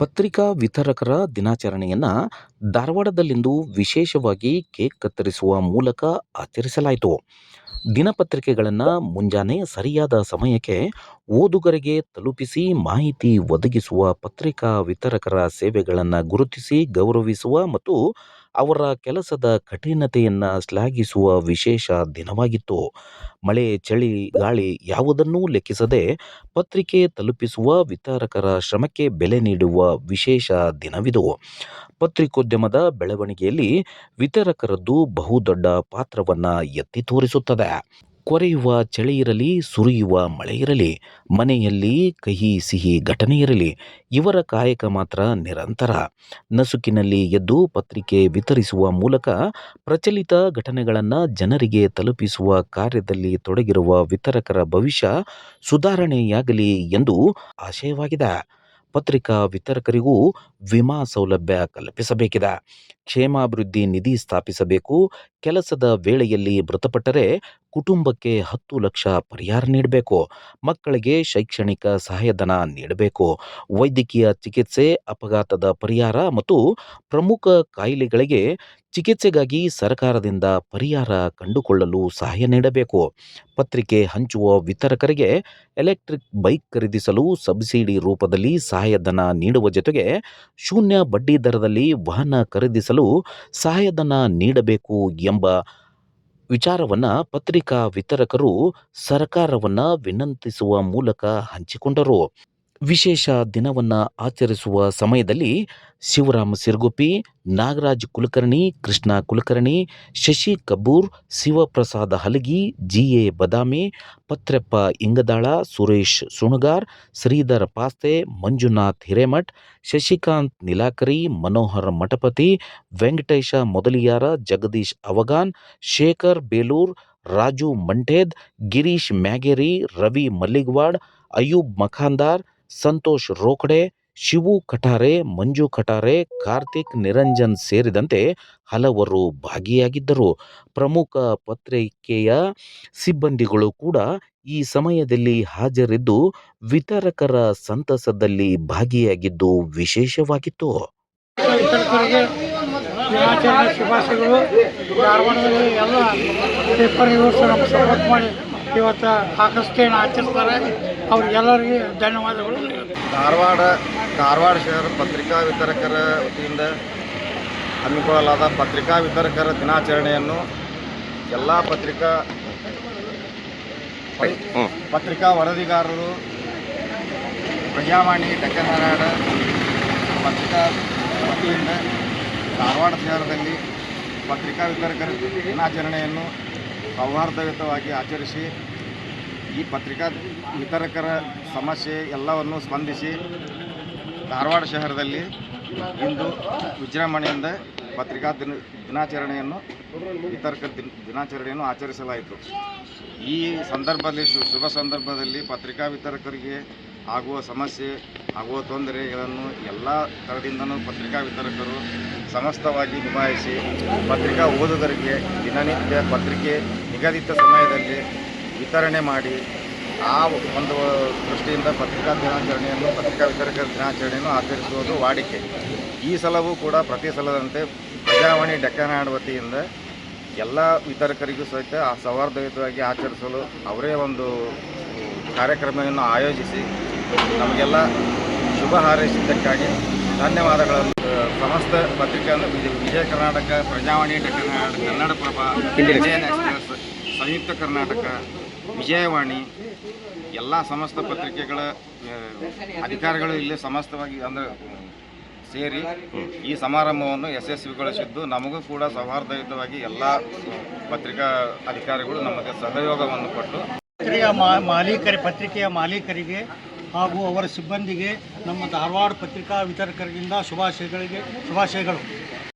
ಪತ್ರಿಕಾ ವಿತರಕರ ದಿನಾಚರಣೆಯನ್ನ ಧಾರವಾಡದಲ್ಲಿಂದು ವಿಶೇಷವಾಗಿ ಕೇಕ್ ಕತ್ತರಿಸುವ ಮೂಲಕ ಆಚರಿಸಲಾಯಿತು. ದಿನಪತ್ರಿಕೆಗಳನ್ನು ಮುಂಜಾನೆ ಸರಿಯಾದ ಸಮಯಕ್ಕೆ ಓದುಗರಿಗೆ ತಲುಪಿಸಿ ಮಾಹಿತಿ ಒದಗಿಸುವ ಪತ್ರಿಕಾ ವಿತರಕರ ಸೇವೆಗಳನ್ನು ಗುರುತಿಸಿ ಗೌರವಿಸುವ ಮತ್ತು ಅವರ ಕೆಲಸದ ಕಠಿಣತೆಯನ್ನು ಶ್ಲಾಘಿಸುವ ವಿಶೇಷ ದಿನವಾಗಿತ್ತು. ಮಳೆ, ಚಳಿ, ಗಾಳಿ ಯಾವುದನ್ನೂ ಲೆಕ್ಕಿಸದೆ ಪತ್ರಿಕೆ ತಲುಪಿಸುವ ವಿತರಕರ ಶ್ರಮಕ್ಕೆ ಬೆಲೆ ನೀಡುವ ವಿಶೇಷ ದಿನವಿದು. ಪತ್ರಿಕೋದ್ಯಮದ ಬೆಳವಣಿಗೆಯಲ್ಲಿ ವಿತರಕರದ್ದು ಬಹುದೊಡ್ಡ ಪಾತ್ರವನ್ನು ಎತ್ತಿ ತೋರಿಸುತ್ತದೆ. ಕೊರೆಯುವ ಚಳಿ ಇರಲಿ ಸುರಿಯುವ ಮಳೆ ಇರಲಿ ಮನೆಯಲ್ಲಿ ಕಹಿ ಸಿಹಿ ಘಟನೆ ಇರಲಿ, ಇವರ ಕಾಯಕ ಮಾತ್ರ ನಿರಂತರ. ನಸುಕಿನಲ್ಲಿ ಎದ್ದು ಪತ್ರಿಕೆ ವಿತರಿಸುವ ಮೂಲಕ ಪ್ರಚಲಿತ ಘಟನೆಗಳನ್ನು ಜನರಿಗೆ ತಲುಪಿಸುವ ಕಾರ್ಯದಲ್ಲಿ ತೊಡಗಿರುವ ವಿತರಕರ ಭವಿಷ್ಯ ಸುಧಾರಣೆಯಾಗಲಿ ಎಂದು ಆಶಯವಾಗಿದೆ. ಪತ್ರಿಕಾ ವಿತರಕರಿಗೂ ವಿಮಾ ಸೌಲಭ್ಯ ಕಲ್ಪಿಸಬೇಕಿದೆ. ಕ್ಷೇಮಾಭಿವೃದ್ಧಿ ನಿಧಿ ಸ್ಥಾಪಿಸಬೇಕು. ಕೆಲಸದ ವೇಳೆಯಲ್ಲಿ ಮೃತಪಟ್ಟರೆ ಕುಟುಂಬಕ್ಕೆ ಹತ್ತು ಲಕ್ಷ ಪರಿಹಾರ ನೀಡಬೇಕು. ಮಕ್ಕಳಿಗೆ ಶೈಕ್ಷಣಿಕ ಸಹಾಯಧನ ನೀಡಬೇಕು. ವೈದ್ಯಕೀಯ ಚಿಕಿತ್ಸೆ, ಅಪಘಾತದ ಪರಿಹಾರ ಮತ್ತು ಪ್ರಮುಖ ಕಾಯಿಲೆಗಳಿಗೆ ಚಿಕಿತ್ಸೆಗಾಗಿ ಸರ್ಕಾರದಿಂದ ಪರಿಹಾರ ಕಂಡುಕೊಳ್ಳಲು ಸಹಾಯ ನೀಡಬೇಕು. ಪತ್ರಿಕೆ ಹಂಚುವ ವಿತರಕರಿಗೆ ಎಲೆಕ್ಟ್ರಿಕ್ ಬೈಕ್ ಖರೀದಿಸಲು ಸಬ್ಸಿಡಿ ರೂಪದಲ್ಲಿ ಸಹಾಯಧನ ನೀಡುವ ಜೊತೆಗೆ ಶೂನ್ಯ ಬಡ್ಡಿ ದರದಲ್ಲಿ ವಾಹನ ಖರೀದಿಸಲು ಸಹಾಯಧನ ನೀಡಬೇಕು ಎಂಬ ವಿಚಾರವನ್ನು ಪತ್ರಿಕಾ ವಿತರಕರು ಸರ್ಕಾರವನ್ನು ವಿನಂತಿಸುವ ಮೂಲಕ ಹಂಚಿಕೊಂಡರು. ವಿಶೇಷ ದಿನವನ್ನ ಆಚರಿಸುವ ಸಮಯದಲ್ಲಿ ಶಿವರಾಮ ಸಿರ್ಗುಪಿ ನಾಗರಾಜ್ ಕುಲಕರ್ಣಿ, ಕೃಷ್ಣ ಕುಲಕರ್ಣಿ, ಶಶಿ ಕಬೂರ್ ಶಿವಪ್ರಸಾದ ಹಲಗಿ, ಜಿ. ಎ. ಬದಾಮಿ, ಪತ್ರೆಪ್ಪ ಇಂಗದಾಳ, ಸುರೇಶ್ ಸುಣಗಾರ್, ಶ್ರೀಧರ ಪಾಸ್ತೆ, ಮಂಜುನಾಥ್ ಹಿರೇಮಠ್ ಶಶಿಕಾಂತ್ ನೀಲಾಕರಿ, ಮನೋಹರ್ ಮಠಪತಿ, ವೆಂಕಟೇಶ ಮೊದಲಿಯಾರ, ಜಗದೀಶ್ ಅವಗಾನ್ ಶೇಖರ್ ಬೇಲೂರ್ ರಾಜು ಮಂಠೇದ್ ಗಿರೀಶ್ ಮ್ಯಾಗೇರಿ, ರವಿ ಮಲ್ಲಿಗ್ವಾಡ್ ಅಯೂಬ್ ಮಖಾಂದಾರ, ಸಂತೋಷ ರೋಕಡೆ, ಶಿವು ಕಟಾರೆ ಮಂಜು ಕಟಾರೆ ಕಾರ್ತಿಕ್ ನಿರಂಜನ್ ಸೇರಿದಂತೆ ಹಲವರು ಭಾಗಿಯಾಗಿದ್ದರು. ಪ್ರಮುಖ ಪತ್ರಿಕೆಯ ಸಿಬ್ಬಂದಿಗಳು ಕೂಡ ಈ ಸಮಯದಲ್ಲಿ ಹಾಜರಿದ್ದು ವಿತರಕರ ಸಂತಸದಲ್ಲಿ ಭಾಗಿಯಾಗಿದ್ದು ವಿಶೇಷವಾಗಿತ್ತು. ಶುಭಾಶಯಗಳು ಧಾರವಾಡದಲ್ಲಿ ಎಲ್ಲ ಪೇಪರ್ ಸಪೋರ್ಟ್ ಮಾಡಿ ಇವತ್ತು ಆಚರಿಸ್ತಾರೆ ಅವ್ರಿಗೆಲ್ಲರಿಗೆ ಧನ್ಯವಾದಗಳು. ಧಾರವಾಡ ಧಾರವಾಡ ಶಹರ ಪತ್ರಿಕಾ ವಿತರಕರ ವತಿಯಿಂದ ಹಮ್ಮಿಕೊಳ್ಳಲಾದ ಪತ್ರಿಕಾ ವಿತರಕರ ದಿನಾಚರಣೆಯನ್ನು ಎಲ್ಲ ಪತ್ರಿಕಾ ಪತ್ರಿಕಾ ವರದಿಗಾರರು ಪ್ರಜಾವಾಣಿ ಡೆಕ್ಕನ್ ಪತ್ರಿಕಾ ವತಿಯಿಂದ ಧಾರವಾಡ ಶಹರದಲ್ಲಿ ಪತ್ರಿಕಾ ವಿತರಕರ ದಿನಾಚರಣೆಯನ್ನು ಸೌಹಾರ್ದಯುತವಾಗಿ ಆಚರಿಸಿ ಈ ಪತ್ರಿಕಾ ವಿತರಕರ ಸಮಸ್ಯೆ ಎಲ್ಲವನ್ನು ಸ್ಪಂದಿಸಿ ಧಾರವಾಡ ಶಹರದಲ್ಲಿ ಇಂದು ವಿಜೃಂಭಣೆಯಿಂದ ಪತ್ರಿಕಾ ದಿನ ದಿನಾಚರಣೆಯನ್ನು ವಿತರಕ ದಿನ ದಿನಾಚರಣೆಯನ್ನು ಆಚರಿಸಲಾಯಿತು. ಈ ಸಂದರ್ಭದಲ್ಲಿ ಶುಭ ಸಂದರ್ಭದಲ್ಲಿ ಪತ್ರಿಕಾ ವಿತರಕರಿಗೆ ಆಗುವ ಸಮಸ್ಯೆ, ಆಗುವ ತೊಂದರೆಗಳನ್ನು ಎಲ್ಲ ಥರದಿಂದನೂ ಪತ್ರಿಕಾ ವಿತರಕರು ಸಮಸ್ತವಾಗಿ ನಿಭಾಯಿಸಿ, ಪತ್ರಿಕಾ ಓದುಗರಿಗೆ ದಿನನಿತ್ಯ ಪತ್ರಿಕೆ ನಿಗದಿತ ಸಮಯದಲ್ಲಿ ವಿತರಣೆ ಮಾಡಿ ಆ ಒಂದು ದೃಷ್ಟಿಯಿಂದ ಪತ್ರಿಕಾ ದಿನಾಚರಣೆಯನ್ನು ಪತ್ರಿಕಾ ವಿತರಕರ ದಿನಾಚರಣೆಯನ್ನು ಆಚರಿಸುವುದು ವಾಡಿಕೆ. ಈ ಸಲವೂ ಕೂಡ ಪ್ರತಿ ಸಲದಂತೆ ಪ್ರಜಾವಾಣಿ ಡೆಕ್ಕನಾಡ್ ವತಿಯಿಂದ ಎಲ್ಲ ವಿತರಕರಿಗೂ ಸಹಿತ ಆ ಸೌಹಾರ್ದಯುತವಾಗಿ ಆಚರಿಸಲು ಅವರೇ ಒಂದು ಕಾರ್ಯಕ್ರಮವನ್ನು ಆಯೋಜಿಸಿ ನಮಗೆಲ್ಲ ಶುಭ ಹಾರೈಸಿದ್ದಕ್ಕಾಗಿ ಧನ್ಯವಾದಗಳನ್ನು. ಸಮಸ್ತ ಪತ್ರಿಕಾ ವಿಜಯ ಕರ್ನಾಟಕ ಪ್ರಜಾವಾಣಿ ಡೆಕ್ಕನಾಡ್ ಕನ್ನಡಪ್ರಭ ವಿಜಯನ್ ಎಕ್ಸ್ಪ್ರೆಸ್ ಸಂಯುಕ್ತ ಕರ್ನಾಟಕ ವಿಜಯವಾಣಿ, ಎಲ್ಲ ಸಮಸ್ತ ಪತ್ರಿಕೆಗಳ ಅಧಿಕಾರಿಗಳು ಇಲ್ಲಿ ಸಮಸ್ತವಾಗಿ ಅಂದರೆ ಸೇರಿ ಈ ಸಮಾರಂಭವನ್ನು ಯಶಸ್ವಿಗೊಳಿಸಿದ್ದು ನಮಗೂ ಕೂಡ ಸೌಹಾರ್ದಯುತವಾಗಿ ಎಲ್ಲ ಪತ್ರಿಕಾ ಅಧಿಕಾರಿಗಳು ನಮಗೆ ಸಹಯೋಗವನ್ನು ಕೊಟ್ಟು ಪತ್ರಿಕೆಯ ಮಾಲೀಕರಿ, ಪತ್ರಿಕೆಯ ಮಾಲೀಕರಿಗೆ ಹಾಗೂ ಅವರ ಸಿಬ್ಬಂದಿಗೆ ನಮ್ಮ ಧಾರವಾಡ ಪತ್ರಿಕಾ ವಿತರಕರಿಂದ ಶುಭಾಶಯಗಳಿಗೆ, ಶುಭಾಶಯಗಳು.